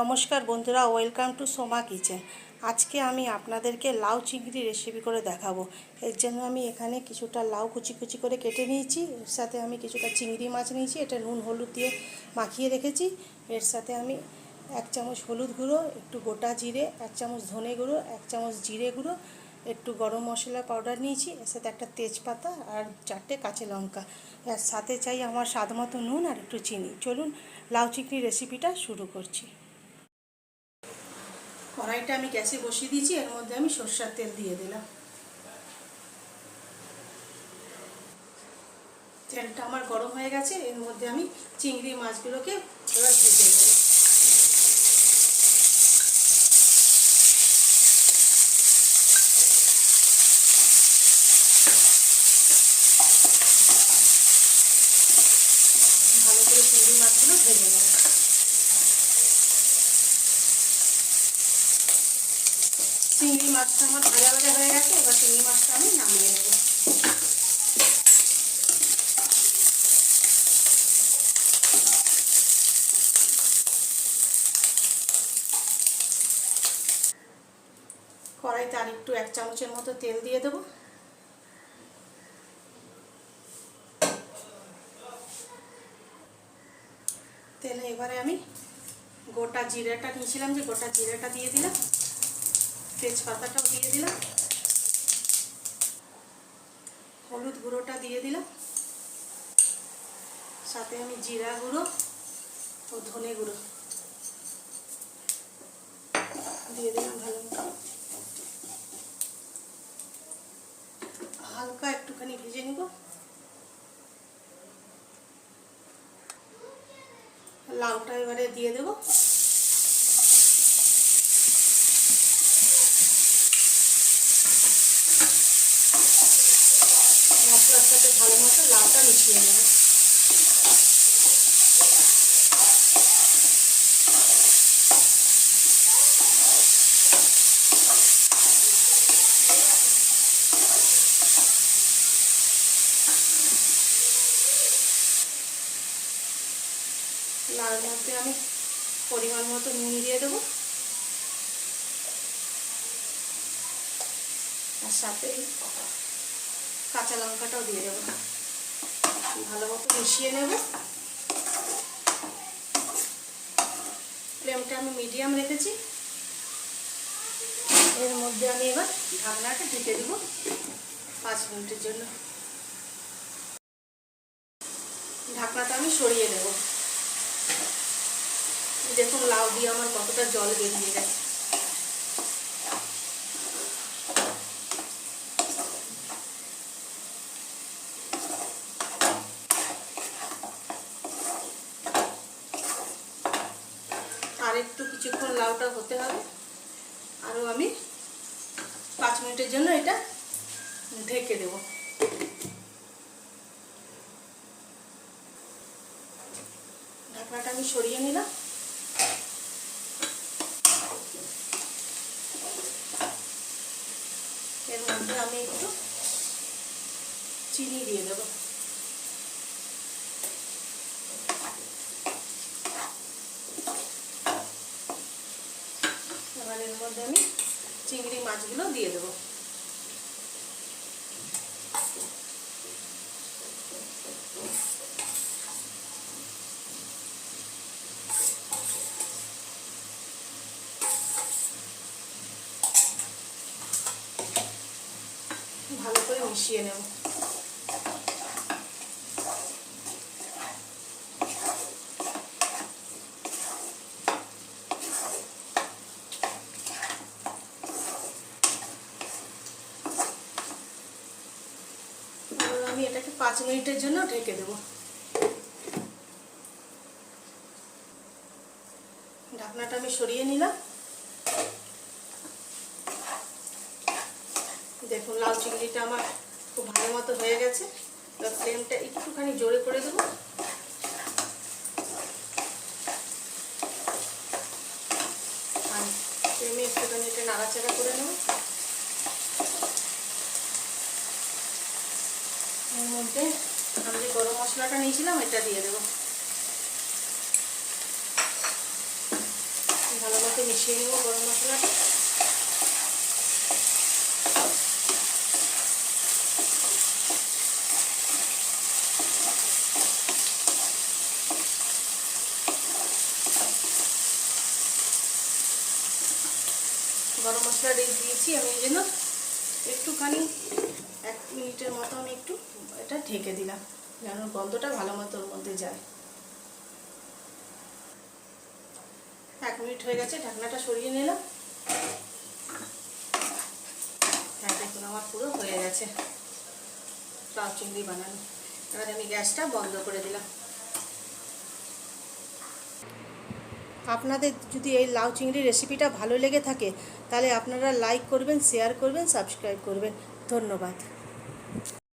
নমস্কার বন্ধুরা, welcome to Soma kitchen. আজকে আমি আপনাদেরকে লাউ চিংড়ি রেসিপি করে দেখাবো। এর জন্য আমি এখানে কিছুটা লাউ কুচি কুচি করে কেটে নিয়েছি। এর সাথে আমি কিছুটা চিংড়ি মাছ নিয়েছি, এটা নুন হলুদ দিয়ে মাখিয়ে রেখেছি। এর সাথে আমি এক চামচ হলুদ গুঁড়ো, একটু গোটা জিরে, এক চামচ ধনে গুঁড়ো, এক চামচ জিরে গুঁড়ো, একটু গরম মশলা পাউডার নিয়েছি। এর সাথে একটা তেজপাতা আর চারটে কাঁচা লঙ্কা। এর সাথে চাই আমার স্বাদ মতো নুন আর একটু চিনি। চলুন লাউ চিংড়ি রেসিপিটা শুরু করছি। কড়াইটা আমি গ্যাসে বসিয়ে দিয়েছি, এর মধ্যে আমি সর্ষার তেল দিয়ে দিলাম। তেলটা আমার গরম হয়ে গেছে, এর মধ্যে আমি চিংড়ি মাছগুলোকে এবার ভেজে নেব। ভালো করে চিংড়ি মাছগুলো ভেজে নেব। চিংড়ি মাছটা আমার ভাজা ভাজা হয়ে গেছে, এবার চিংড়ি মাছটা আমি নামিয়ে নেব। কড়াইতে আর একটু এক চামচের মতো তেল দিয়ে দেবো। তেলে এবারে আমি গোটা জিরাটা, নিয়েছিলাম যে গোটা জিরাটা দিয়ে দিলাম। তেজপাতাটাও দিয়ে দিলাম। হলুদ গুঁড়োটা দিয়ে দিলাম। সাথে আমি জিরা গুঁড়ো ও ধনে গুঁড়ো দিয়ে দিলাম ভালো হালকা একটুখানি ভেজে নিব। লাউটা এবারে দিয়ে দেবো। সাথে ভালো মতো লাউটা মিশিয়ে নেব। লাউর মধ্যে আমি পরিমাণ মতো নুন দিয়ে দেবো। আর সাথে কাঁচা লঙ্কাটাও দিয়ে দেবো ভালো মতো মিশিয়ে নেব। ফ্লেমটা আমি মিডিয়াম রেখেছি। এর মধ্যে আমি এবার ঢাকনাটা ঢেকে দেব পাঁচ মিনিটের জন্য। ঢাকনাটা আমি সরিয়ে দেব দেখুন, লাউ দিয়ে আমার কতটা জল বেরিয়ে গেছে আর একটু কিছুক্ষণ লাউটা হতে হবে। আরও আমি পাঁচ মিনিটের জন্য এটা ঢেকে দেব। ঢাকনাটা আমি সরিয়ে নিলাম। এর মধ্যে আমি একটু চিনি দিয়ে দেবো এবার এর মধ্যে আমি চিংড়ি মাছগুলো দিয়ে দেবো। ভালো করে মিশিয়ে নেব এবার আমি এটাকে পাঁচ মিনিটের জন্য ঢেকে দেব। ঢাকনাটা আমি সরিয়ে নিলাম। দেখুন, লাল চিংড়িটা আমার খুব ভালো মতো হয়ে গেছে। এবার ফ্লেমটা একটুখানি জোরে করে দেবো। আর ফ্লেমে একটুখানি এটা নাড়াচাড়া করে নেব এর মধ্যে আমি যে গরম মশলাটা নিয়েছিলাম, এটা দিয়ে দেবো। ভালো মতো মিশিয়ে নেব গরম মশলাটা। গরম মশলা দিয়ে দিয়েছি আমি এই জন্য। একটুখানি এক মিনিটের মতো আমি একটু এটা ঢেকে দিলাম, যেন গন্ধটা ভালো মতো ওর মধ্যে যায়। এক মিনিট হয়ে গেছে, ঢাকনাটা সরিয়ে নিলাম। হ্যাঁ আমার পুরো হয়ে গেছে। লাউ চিংড়ি বানানো। এবার আমি গ্যাসটা বন্ধ করে দিলাম। আপনাদের যদি এই লাউ চিংড়ি রেসিপিটা ভালো লেগে থাকে, তাহলে আপনারা লাইক করবেন, শেয়ার করবেন, সাবস্ক্রাইব করবেন। ধন্যবাদ।